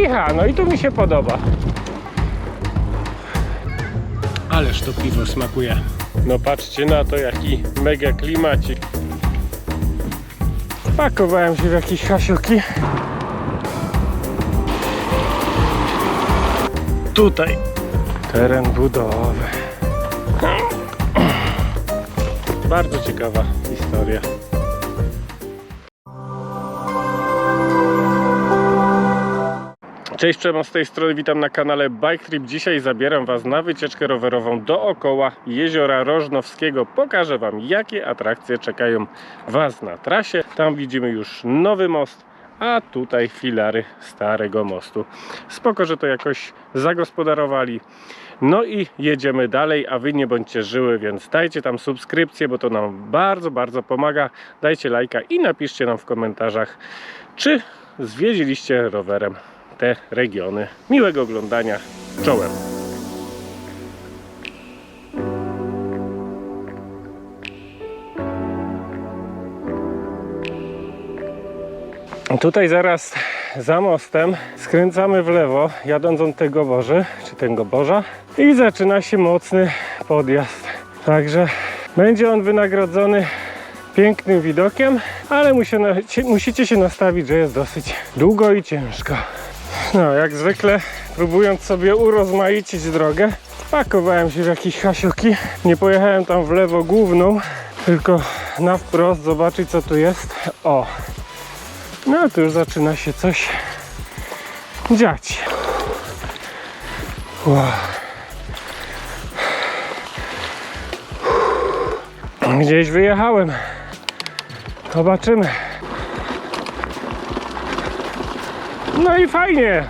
kicha, no i tu mi się podoba. Ależ to piwo smakuje. No patrzcie na to, jaki mega klimacik. Pakowałem się w jakieś hasiuki. Tutaj teren budowy. Bardzo ciekawa historia. Cześć, Przemon z tej strony, witam na kanale Bike Trip. Dzisiaj zabieram Was na wycieczkę rowerową dookoła Jeziora Rożnowskiego. Pokażę Wam, jakie atrakcje czekają Was na trasie. Tam widzimy już nowy most, a tutaj filary starego mostu. Spoko, że to jakoś zagospodarowali. No i jedziemy dalej, a Wy nie bądźcie żyły, więc dajcie tam subskrypcję, bo to nam bardzo, bardzo pomaga. Dajcie lajka i napiszcie nam w komentarzach, czy zwiedziliście rowerem te regiony. Miłego oglądania. Czołem. Tutaj zaraz za mostem skręcamy w lewo, jadąc od tego Boży, czy tego Boża i zaczyna się mocny podjazd. Także będzie on wynagrodzony pięknym widokiem, ale musi- musicie się nastawić, że jest dosyć długo i ciężko. No, jak zwykle, próbując sobie urozmaicić drogę, pakowałem się w jakieś hasiuki. Nie pojechałem tam w lewo główną, tylko na wprost zobaczyć co tu jest. O! No, tu już zaczyna się coś dziać. Wow. Gdzieś wyjechałem. Zobaczymy. No i fajnie.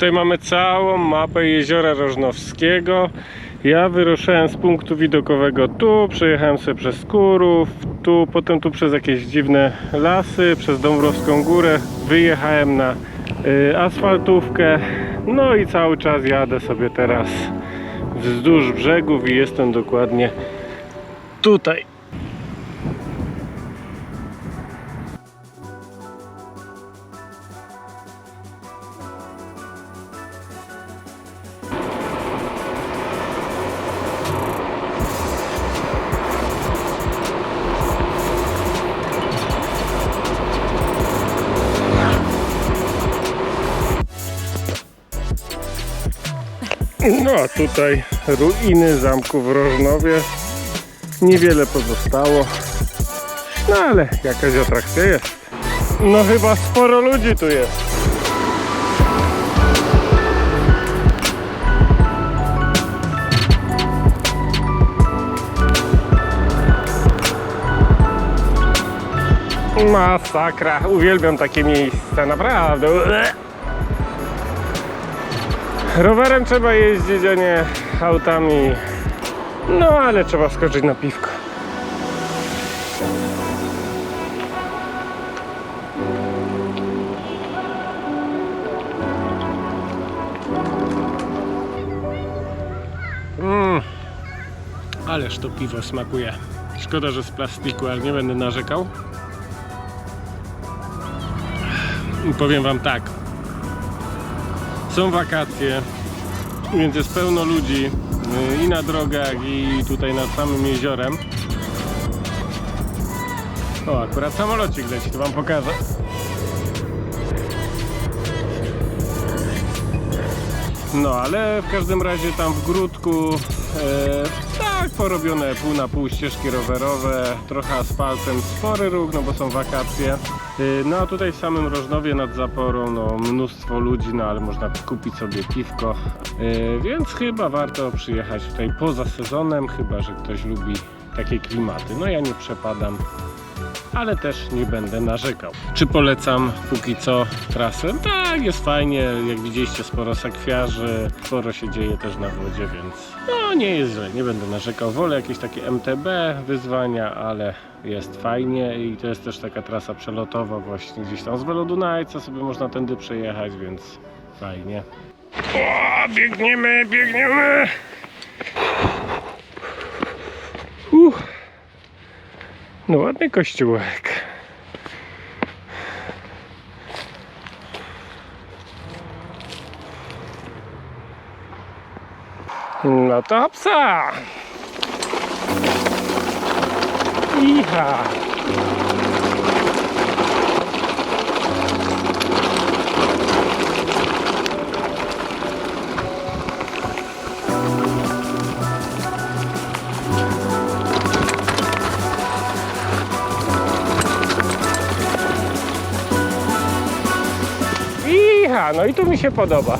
Tutaj mamy całą mapę jeziora Rożnowskiego. Ja wyruszałem z punktu widokowego tu, przejechałem sobie przez Kurów, tu, potem tu przez jakieś dziwne lasy, przez Dąbrowską Górę, wyjechałem na y, asfaltówkę, no i cały czas jadę sobie teraz wzdłuż brzegów i jestem dokładnie tutaj. No a tutaj ruiny zamku w Rożnowie. Niewiele pozostało. No ale jakaś atrakcja jest. No chyba sporo ludzi tu jest. Masakra, uwielbiam takie miejsca, naprawdę. Rowerem trzeba jeździć, a nie autami. No ale trzeba skoczyć na piwko. Mm. Ależ to piwo smakuje. Szkoda, że z plastiku, ale nie będę narzekał. I powiem wam tak. Są wakacje, więc jest pełno ludzi y, i na drogach, i tutaj nad samym jeziorem. O, akurat samolocik leci, to wam pokażę. No, ale w każdym razie tam w Grudku e, porobione pół na pół ścieżki rowerowe, trochę asfaltem, spory ruch, no bo są wakacje. E, no a tutaj w samym Rożnowie nad Zaporą, no mnóstwo ludzi, no ale można kupić sobie piwko, e, więc chyba warto przyjechać tutaj poza sezonem, chyba że ktoś lubi takie klimaty. No ja nie przepadam ale też nie będę narzekał. Czy polecam póki co trasę? Tak, jest fajnie, jak widzieliście sporo sakwiarzy, sporo się dzieje też na wodzie, więc no nie jest źle, nie będę narzekał. Wolę jakieś takie MTB wyzwania, ale jest fajnie i to jest też taka trasa przelotowa właśnie gdzieś tam z Belodunajca sobie można tędy przejechać, więc fajnie. O, biegniemy, biegniemy! Uff. No ładny kościółek. No to psa! Iha! Iha! No i tu mi się podoba.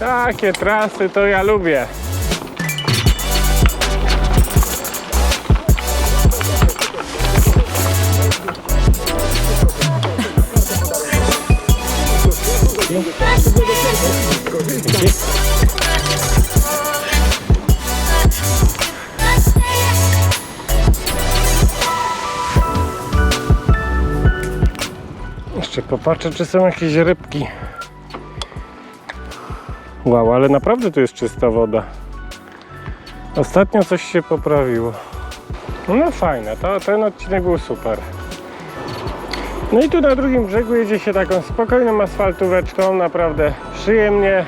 Takie trasy to ja lubię. Popatrzę, czy są jakieś rybki. Wow, ale naprawdę tu jest czysta woda. Ostatnio coś się poprawiło. No fajne, to, ten odcinek był super. No i tu na drugim brzegu jedzie się taką spokojną asfaltóweczką, naprawdę przyjemnie.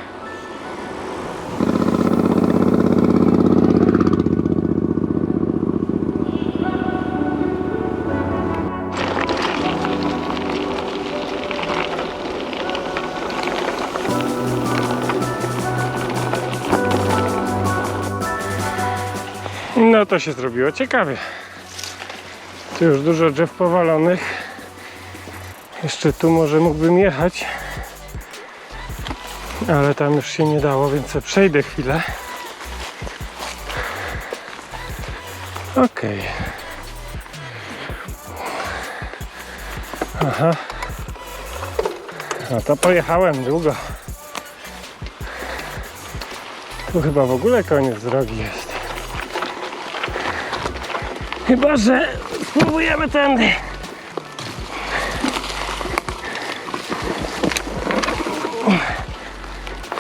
To się zrobiło ciekawie. Tu już dużo drzew powalonych. Jeszcze tu może mógłbym jechać. Ale tam już się nie dało, więc przejdę chwilę. Okej. Aha. No to pojechałem długo. Tu chyba w ogóle koniec drogi jest. Chyba, że spróbujemy tędy.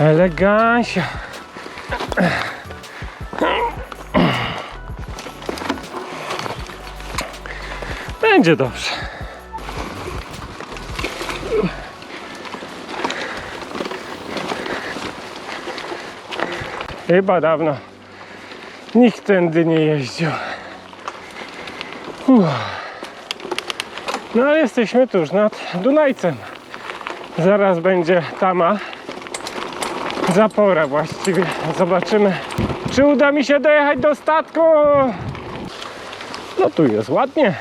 Elegancja. Będzie dobrze. Chyba dawno nikt tędy nie jeździł. Uff. No ale jesteśmy tuż nad Dunajcem. Zaraz będzie tama. Zapora właściwie. Zobaczymy, czy uda mi się dojechać do statku. No tu jest ładnie.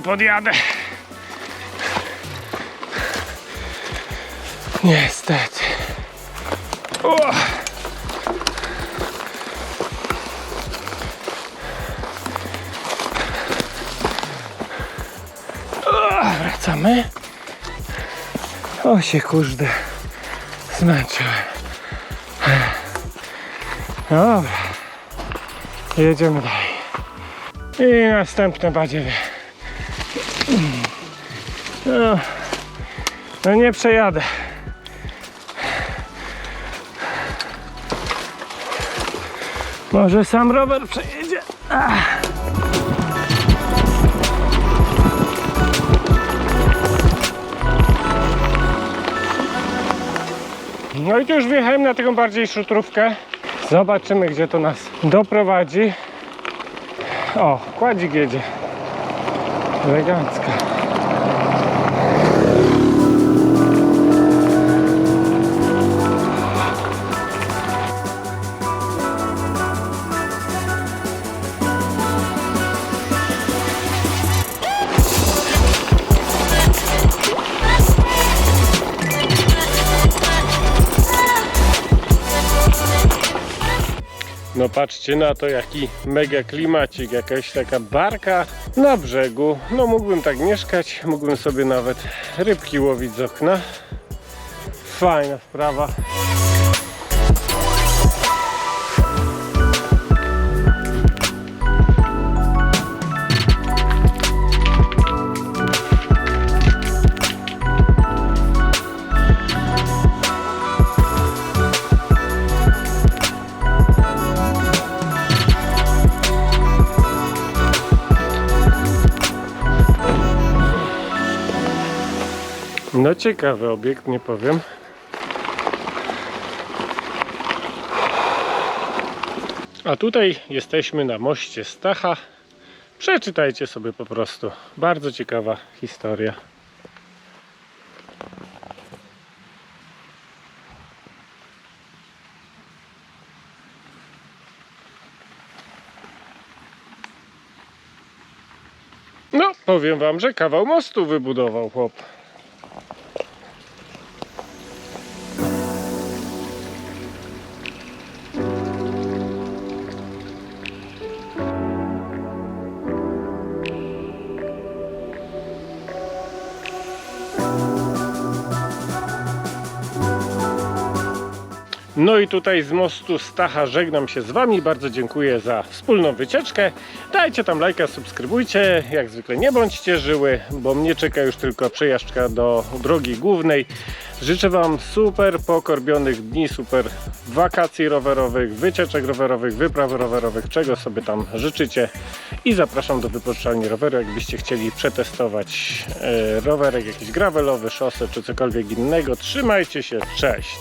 Nie podjadę. Niestety. O! O, Wracamy. O się kurde zmęczyłem. Dobra. Jedziemy dalej. I następne badziewie. No, no nie przejadę. Może sam rower przejedzie. Ach. No i tu już wjechałem na taką bardziej szutrówkę. Zobaczymy, gdzie to nas doprowadzi. O, kładzik jedzie. Elegancka. No patrzcie na to, jaki mega klimacik, jakaś taka barka na brzegu. No mógłbym tak mieszkać, mógłbym sobie nawet rybki łowić z okna. Fajna sprawa. No ciekawy obiekt, nie powiem. A tutaj jesteśmy na moście Stacha. Przeczytajcie sobie po prostu. Bardzo ciekawa historia. No, powiem wam, że kawał mostu wybudował chłop. No i tutaj z mostu Stacha żegnam się z Wami. Bardzo dziękuję za wspólną wycieczkę. Dajcie tam lajka, subskrybujcie. Jak zwykle nie bądźcie żyły, bo mnie czeka już tylko przejażdżka do drogi głównej. Życzę Wam super pokorbionych dni, super wakacji rowerowych, wycieczek rowerowych, wypraw rowerowych, czego sobie tam życzycie. I zapraszam do wypożyczalni roweru, jakbyście chcieli przetestować e, rowerek jakiś gravelowy, szosę czy cokolwiek innego. Trzymajcie się, cześć!